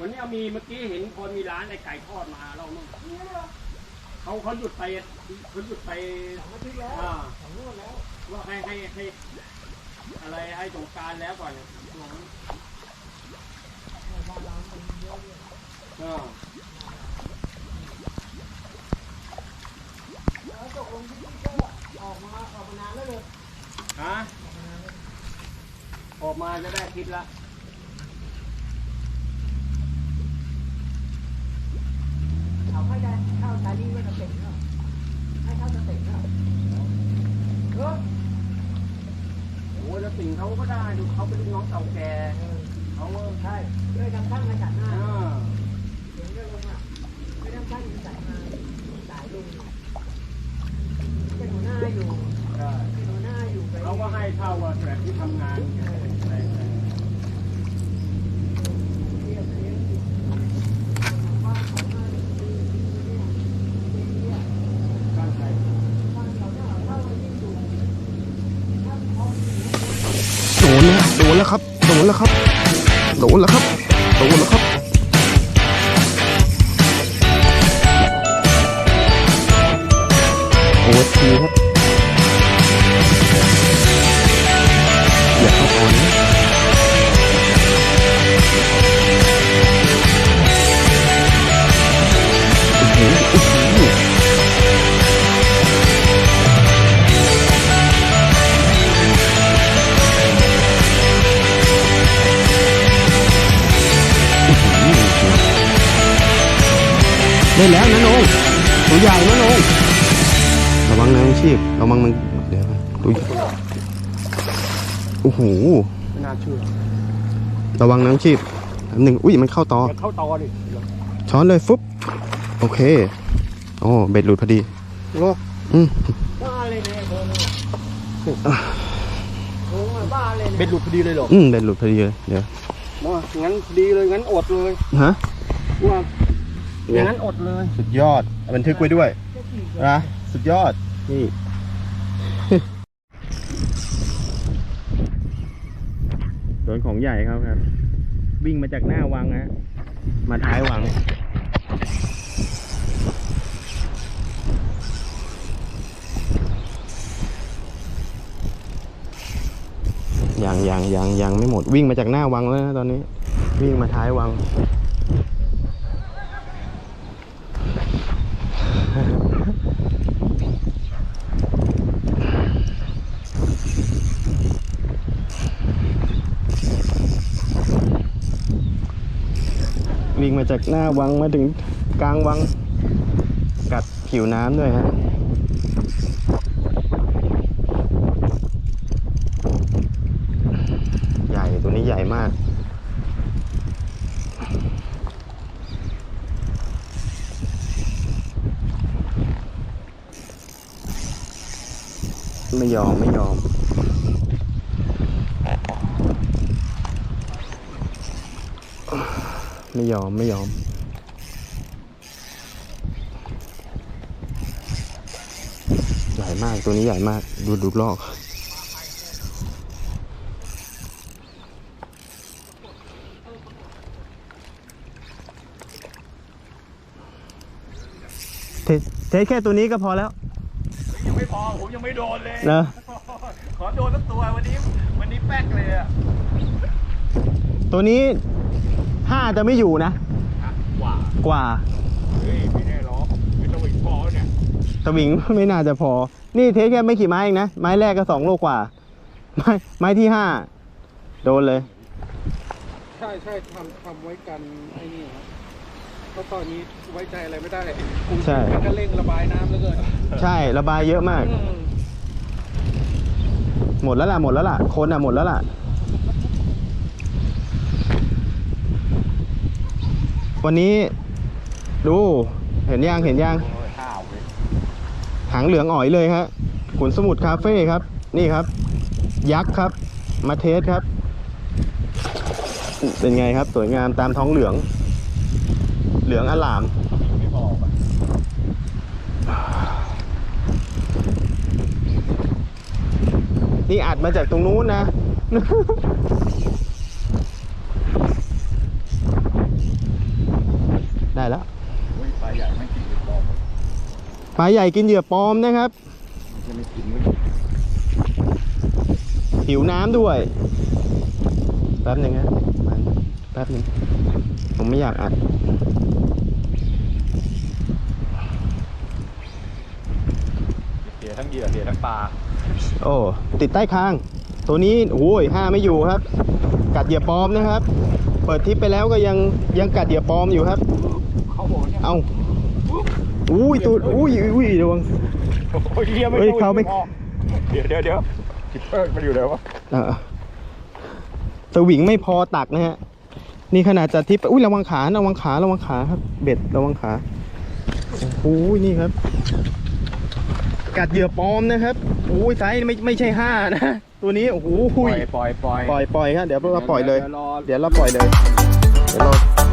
มีเมื่อกี้เห็นคนมีร้านไอ้ไก่ทอดมาเรามั่งเขาเขาหยุดไปเขาหยุดไปสองอาทิตย์แล้วอ่าสองงวดแล้วว่าให้ให้ให้อะไรให้สงกรารแล้วก่อนเนี่ยช่วงนั้นบ้านเรามันเยอะเลยอ่าแล้วตกลงที่นี่ก็ออกมาออกมานานแล้วเลยฮะออกมานานแล้วออกมาจะได้อาทิศละ เขาไม่ได้เข้าตาลีไม่กระเต็งแล้วให้เข้ากระเต็งแล้วเออโอ้ยแล้วสิ่งเขาก็ได้ดูเขาเป็นลูกน้องเก่าแก่เขาเออใช่ด้วยกำตั้งมาจากหน้าเอ่าเสียงก็ลงอะไม่ต้องตั้งสายมาสายลุงเป็นหัวหน้าอยู่ใช่เป็นหัวหน้าอยู่เขาก็ให้เท่ากับแบบที่ทำงานใช่ใช่ใช่ เรียกเรียกว่าเขาหน้าอยู่ที่เนี่ยเนี่ย การใช้ บ้านเขาเนี่ยถ้าเรายิ่งอยู่ถ้าเขาอยู่ โดนแล้วโดนแล้วครับ โดน แล้วครับ โดนแล้วครับ โดนแล้วครับโอ้ทีครับอย่าเข้าอ่อนนะโอ้โหโอ้โห ได้แล้วนะน้องตัวใหญ่นะน้องระวังนะน้องชีพระวังมันเดี๋ยวตัวใหญ่โอ้โหไม่น่าเชื่อระวังนะน้องชีพแป๊บหนึ่งอุ้ยมันเข้าต่อจะเข้าตอดิช้อนเลยฟุบโอเคโอ้เบ็ดหลุดพอดีโอ้อืมบ้าเลยเนี่ยโดนเลยโอ้ยบ้าเลยเป็เนี่ยนหลุดพอดีเลยเหรออืมเบ็ดหลุดพอดีเลยเดี๋ยวว่างั้นดีเลยงั้นอดเลยฮะว่า อย่างนั้นอดเลย สุดยอด บันทึกไว้ด้วยจะขี่นะสุดยอด นี่ โดนของใหญ่ครับครับ วิ่งมาจากหน้าวังฮะ มาท้ายวัง ยังยังยังยังไม่หมด วิ่งมาจากหน้าวังแล้วนะตอนนี้ วิ่งมาท้ายวัง จากหน้าวังมาถึงกลางวัง กัดผิวน้ำด้วยฮะใหญ่ตัวนี้ใหญ่มาก ไม่ยอมไม่ยอม ไม่ยอมไม่ยอม ใหญ่มากตัวนี้ใหญ่มาก ดูดูลอกเทเทแค่ตัวนี้ก็พอแล้ว ยังไม่พอ ผมยังไม่โดนเลยนะขอโดนสักตัววันนี้ วันนี้แป๊กเลยอะ ตัวนี้ ห้าจะไม่อยู่นะ กว่ากว่าเฮ้ยไม่แน่หรอกไม่ต้องอีกพอเนี่ยสวิง ไม่น่าจะพอ นี่เทสแค่ไม่กี่ไม้เองนะ ไม้แรกก็สองโลกว่า ไม้ไม้ที่ห้าโดนเลย ใช่ใช่ทำทำไว้กันไอ้นี่ครับเพราะตอนนี้ไว้ใจอะไรไม่ได้กรุงเทใช่ พมันก็เร่งระบายน้ำเหลือเกินใช่ระบายเยอะมาก อืมหมดแล้วล่ะหมดแล้วล่ะคนอะหมดแล้วล่ะ วันนี้ ดู เห็นยังเห็นยังหางเหลืองอ๋อยเลยฮะขุนสมุทรคาเฟ่ครับ นี่ครับ ยักษ์ครับ มาเทสครับ เป็นไงครับ สวยงามตามท้องเหลือง เหลืองอลามนี่อัดมาจากตรงนู้นนะ ได้แล้วปลาใหญ่ไม่กินเหยื่อปลอมปลาใหญ่กินเหยื่อปลอมนะครับผิหิวน้ำด้วย แป๊บหนึ่งนะแป๊บหนึ่งผมไม่อยากอัดเสียทั้งเหยื่อเสียทั้งปลาโอ้ติดใต้คาง ตัวนี้โอ้ยห้าไม่อยู่ครับ กัดเหยื่อปลอมนะครับ เปิดทิปไปแล้วก็ยังยังกัดเหยื่อปลอมอยู่ครับ เขาบอกเนี่ยเอาอุ้ยตัวอุ้ยอุ้ยระวังโอ้ยเหี้ยไม่เฮ้ยสู้เขาไม่พอเดี๋ยวเดี๋ยวเดี๋ยวคิปเปอร์มันอยู่ไหนวะเออสวิงไม่พอตักนะฮะ นี่ขนาดจะทิปอุ้ยระวังขา ระวังขา ระวังขาครับ เบ็ดระวังขาโอ้ยนี่ครับ กัดเหยื่อปลอมนะครับโอ้ยไซส์ไม่ไม่ใช่ห้านะ ตัวนี้โอ้โหปล่อยปล่อยปล่อยปล่อยปล่อยครับเดี๋ยวเราปล่อยเลยดี๋วรอเดี๋ยวเราปล่อยเลย เดี๋ยวเรา